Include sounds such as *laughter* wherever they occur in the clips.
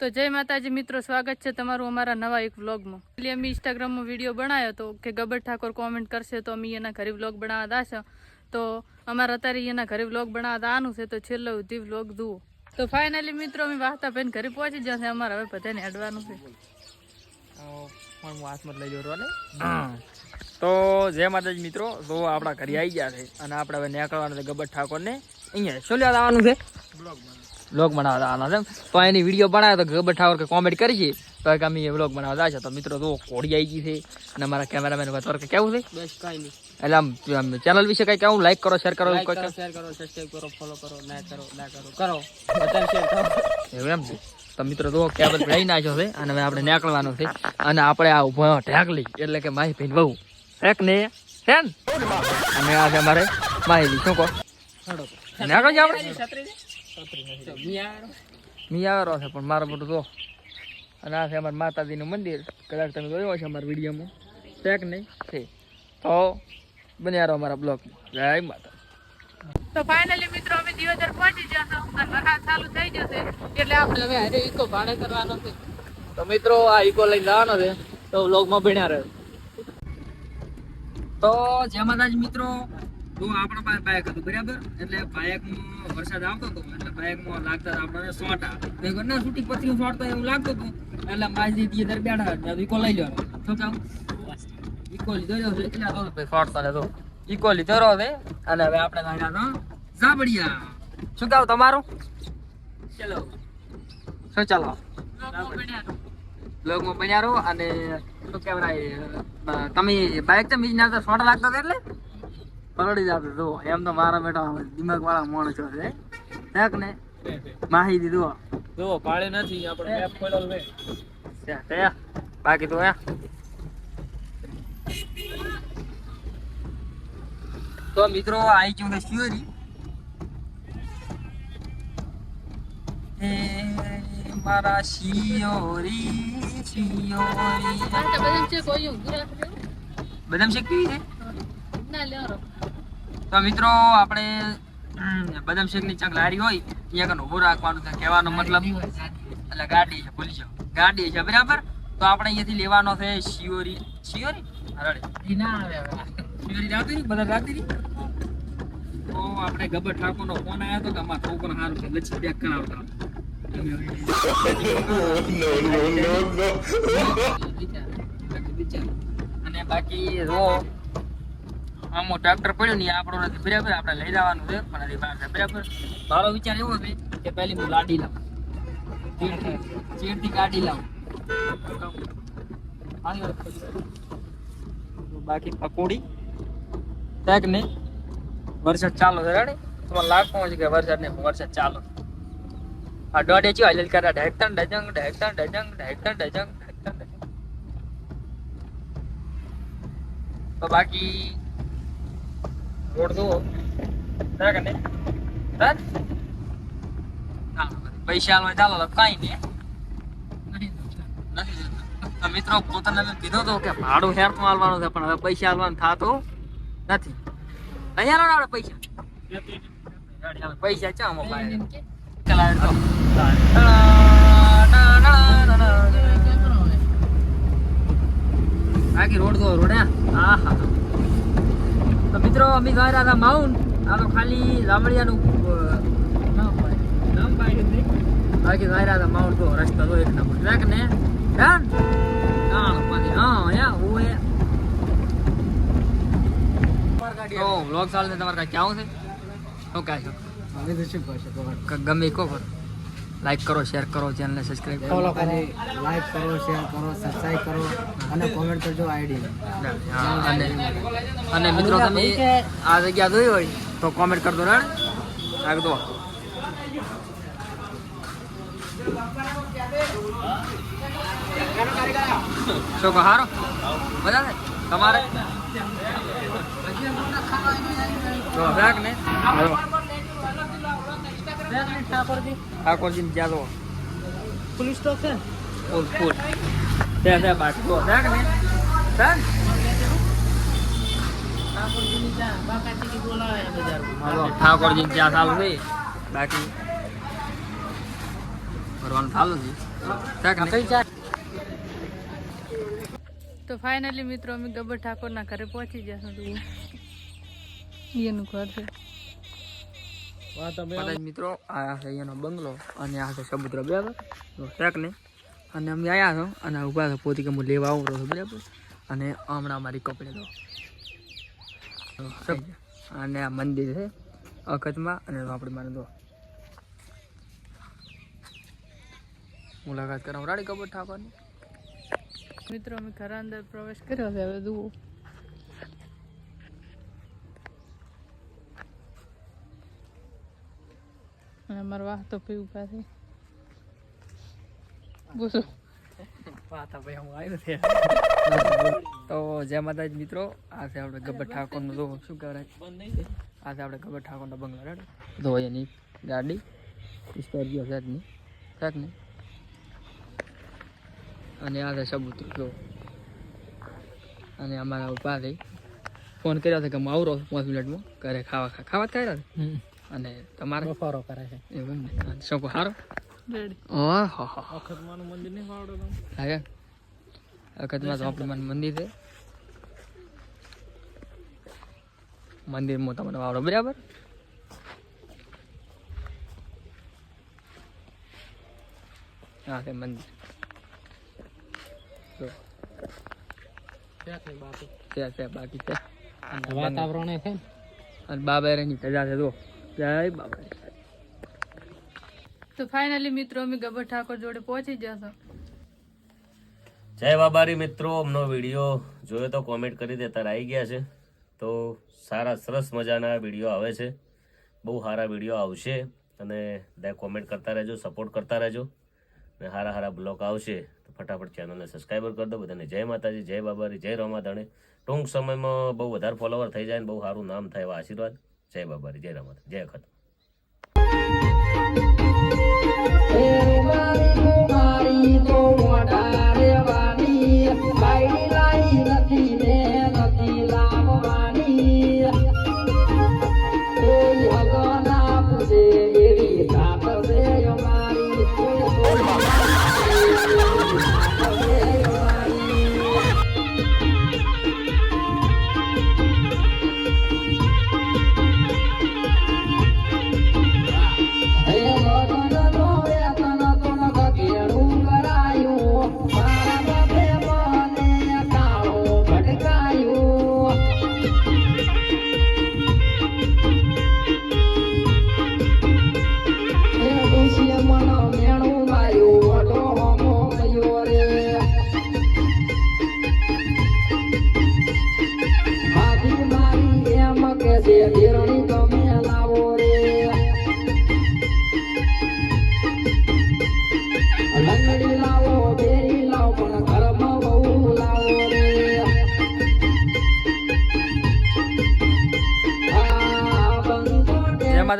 તો જય માતાજી મિત્રો, સ્વાગત છે તમારું અમારા નવા એક વ્લોગમાં. એટલે અમે ઇન્સ્ટાગ્રામમાં વીડિયો બનાવ્યો હતો કે ગબર ઠાકોર કોમેન્ટ કરશે તો અમે એના ઘરે વ્લોગ બનાવવા દાશે તો અમારે અત્યારે એના ઘરે વ્લોગ બનાવવા દાનું છે તો છેલ્લો સુધી વ્લોગ જુઓ. તો ફાઇનલી મિત્રો, અમે વાહતા બેન ઘરે પહોંચી જશે અમારે હવે બધાને અડવાનું છે. તો જય માતાજી મિત્રો, તો આપણા ઘરે આવી ગયા છે અને આપણે હવે નીકળવાનું છે ગબ્બર ઠાકોરને. અહીંયા શું લેવા છે? બ્લોગ બનાવવા બનાવતા છે તો એની વીડિયો બનાવ્યો તો ગબર ઠાકોર કે કોમેન્ટ કરી છે. તો કે અમે વ્લોગ બનાવતા છે. તો મિત્રો તો કોડી આવી ગઈ છે અને અમારા કેમેરામેન વાત કે કેવું છે? બસ કાંઈ નહીં. એટલે આમ ચેનલ વિશે કઈ કેવું લાઈક કરો શેર કરો શેર કરો સબસ્ક્રાઈબ કરો ફોલો કરો ના કરો ના કરો કરો. શેર કરો. એવું એમ છે. તો મિત્રો તો કેબલ લઈ નાખ્યો છે અને હવે આપણે નીકળવાનું છે અને આપણે આ ઊભો ઢાકલી એટલે કે માહી ભાઈ બહુ હેક ને હે અને આજે અમારે માહિતી. શું કહો? નીકળી આપણે. તો મિયા મી છે પણ મારો બધું તો અને આ છે અમારા માતાજીનું મંદિર. કદાચ તમે જોયું હશે અમારા વિડીયોમાં. ટેક નહીં છે. તો બન્યા રહો અમારા બ્લોગ જય માતા તો ફાઇનલી મિત્રો અમે દિવસર પહોંચી અને વરસાદ ચાલુ થઈ જશે એટલે આપણે હવે હારે ઈકો ભાડે કરવાનો છે. તો મિત્રો આ ઈકો લઈને જવાનો છે. તો વ્લોગમાં ભણ્યા રહે. તો જય માતાજી મિત્રો. તો આપણા પાસે બાઇક હતું બરાબર? એટલે બાઇકમાં વરસાદ આવતો હતો એટલે બાઇકમાં લાગતા આપણને સોટા તો એક ના છૂટી પથરી સોટતા એવું લાગતું હતું એટલે માજી દીએ દર બેઠા હતા ઇકો લઈ લ્યો શું કામ? ઇકો લીધો એટલે આ તો ભાઈ સોટતા ને તો. ઇકો લીધો રહ્યો હવે અને હવે આપણે ગાડ્યા તો ઝાબડિયા. શું કહો તમારું? ચલો. શું ચાલો? બ્લોગમાં બન્યા રહો. અને શું કહેવાય તમે બાઇક તો મીજ ના શોર્ટ લાગતા હતા એટલે? પલળી જતો જુઓ. એમ તો મારા બેટા દિમાગ વાળા માણસો છે. ઠેક ને? માહિતી દો જુઓ પાળે નથી. આપણે મેપ ખોલેલ મે ત્યાં. બાકી તો હે. તો મિત્રો આવી ગયું છે શિવરી એ મારા શિયોરી શિયોરી બદામ છે કોઈ ઊંઘી રાખજો બદામ શેક પીવી છે? ના લ્યો. તો મિત્રો આપણે બદામ શેકની ચક લારી હોય ત્યાં કને ઊભું રાખવાનું છે. કહેવાનો મતલબ એટલે ગાડી છે ભૂલી જાઓ. ગાડી છે બરાબર? તો આપણે અહીંયાથી લેવાનો છે શિયોરી. શિયોરી? હરડે ના શિયોરી રાખતી હતી બધા રાખતી હતી તો આપણે ગબર ઠાકોર નો ફોન આવ્યો હતો કે અમારા છોકરો સારું છે. લચ્છી પેક કરાવતા *laughs* અને બાકી રો આમો ટ્રેક્ટર પડ્યું નહીં આપણો નથી. બરાબર? આપણે લઈ જવાનું છે. પણ બહાર છે બરાબર? મારો વિચાર એવો છે કે પહેલી હું લાડી લાવું ચીડથી ગાડી લાવું બાકી પકોડી? ટેક નહીં. વરસાદ ચાલો છે. રેડી તમારે લાગતો છે કે વરસાદ નહીં વરસાદ ચાલો આ દોઢે ચી હાલ કરે ઢેકતણ ડજંગ ઢેકતણ ડજંગ ઢેકતણ ડજંગ ઢેકતણ ડજંગ તો બાકી રોડ દો. થાય કે નહીં? થાય? ના, પૈસા ચાલો કઈ કાંઈ નહીં. નથી મિત્રો પોતાને કીધું હતું કે ભાડું હેર તો આલવાનું છે પણ હવે પૈસા આલવાનું થતું નથી. અહીંયા ને આપણે પૈસા? પૈસા ચા મોબાઈલ? ચલાવે તો. બાકી રોડ દો રોડ. હે આહા. તો મિત્રો અમે ગયા હતા માઉન્ટ. આ તો ખાલી લામડિયાનું નામ. બાકી ગયા હતા માઉન્ટ તો રસ્તો તો એક નંબર ટ્રેક ને. ડન હા પાછી હા યા ઓએ તો વ્લોગ ચાલે છે તમારે કાંઈ ક્યાં છે? શું કહે છો? કહી ગમે કો કરો લાઈક કરો શેર કરો ચેનલને સબસ્ક્રાઇબ કરો. ફોલો કરો લાઈક કરો શેર કરો સબસ્ક્રાઇબ કરો અને કોમેન્ટ કરજો આઈડી અને અને મિત્રો તમે આ જગ્યા જોઈ હોય તો કોમેન્ટ કરજો રેડ રાખજો. શું કહો હારો? મજા ને તમારે? રાખ ને. હાલો. ઠાકોરજી? ને જ્યાં ફૂલ સ્ટોક છે? ફૂલ ફૂલ ત્યાં ત્યાં બાટકો જો રાખ ને. રાખ. હાલો ઠાકોરજી ને જ્યાં ચાલુ છે બાકી ભરવાનું ચાલુ છે. તો ફાઇનલી મિત્રો અમે ગબ્બર ઠાકોરના ઘરે પહોંચી ગયા એનું ઘર છે. મિત્રો આ છે એનો બંગલો અને આ છે સમુદ્ર બરાબર? તો ને અને અમે આવ્યા છો અને ઊભા છો પોતી કે હું લેવા આવું છું બરાબર? અને હમણાં અમારી કપડે દો અને આ મંદિર છે અખતમાં અને આપણે મારે દો મુલાકાત કરાવું રાડી કપડ ઠાકોરની મિત્રો અમે ઘર અંદર પ્રવેશ કર્યો છે હવે જુઓ. અને અમારા વાહ તો પીવું પાસે બોલો તો જય માતાજી મિત્રો આ છે આપણે ગબ્બર ઠાકોરનો તો શું કહેવાય આ છે આપણે ગબ્બર ઠાકોરનો બંગલો રેડ? તો એની ગાડી સ્કોર્પિયો છે છે નહીં અને આ છે સબૂત જો. અને અમારા પાસે ફોન કર્યો હતો કે હું આવરો છું પાંચ મિનિટમાં ઘરે ખાવા ખાવા ખાવા જ રહ્યા છે અને તમારે? બફારો કરે છે. એવું ને? શું હારો અખતમાનું મંદિર નહીં ફાવડો હા અખતમાં તો મંદિર છે. મંદિરમાં તમને વાવડો બરાબર? હા છે મંદિર. છે બાકી? છે વાતાવરણ છે. અને સજા છે જો જય બાબા તો ફાઇનલી મિત્રો અમે ગબર ઠાકોર જોડે પહોંચી ગયા છો. જય બાબારી મિત્રો અમનો વીડિયો જોયો તો કોમેન્ટ કરી દેતા આવી ગયા છે. તો સારા સરસ મજાના વીડિયો આવે છે. બહુ સારા વીડિયો આવશે અને બધા કોમેન્ટ કરતા રહેજો સપોર્ટ કરતા રહેજો. અને સારા સારા બ્લોગ આવશે તો ફટાફટ ચેનલને સબસ્ક્રાઈબર કરી દો બધાને. જય માતાજી જય બાબારી જય રમાધણે. ટૂંક સમયમાં બહુ વધારે ફોલોવર થઈ જાય ને બહુ સારું નામ થાય એવા આશીર્વાદ. જય બાબારી જય રમત જય અખત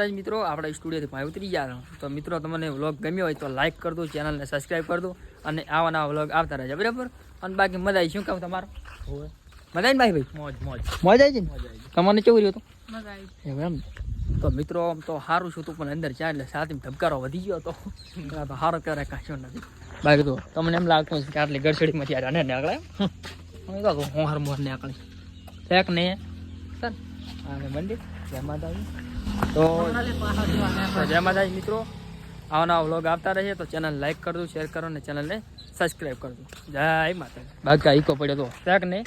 માતાજી મિત્રો આપણે સ્ટુડિયોથી ભાઈ ઉતરી ગયા તો મિત્રો તમને વ્લોગ ગમ્યો હોય તો લાઈક કરી દો ચેનલને સબસ્ક્રાઈબ કરી દો અને આવા નવા વ્લોગ આવતા રહેજો બરાબર? અને બાકી મજા આવી શું કામ તમારો? મજા આવી ભાઈ ભાઈ? મોજ મોજ. મજા આવી છે ને? તમને કેવું રહ્યું હતું? મજા આવી એમ? તો મિત્રો આમ તો સારું છું તું પણ અંદર ચા એટલે સાથે ધબકારો વધી ગયો હતો. આ તો સારો કરે કાશ્યો નથી. બાકી તો તમને એમ લાગતું હશે કે આટલી ગરસડીમાંથી યાર અને નીકળે હું તો હું હાર મોર નીકળી ફેક ને સર અને મંદિર જય માતાજી. તો જય માતાજી મિત્રો? આવા નવા વ્લોગ આવતા રહીએ તો ચેનલ લાઈક કરજો શેર કરો અને ચેનલને સબસ્ક્રાઈબ કરજો. જય માતા બાકી ઈકો પડ્યો તો. ફેક ને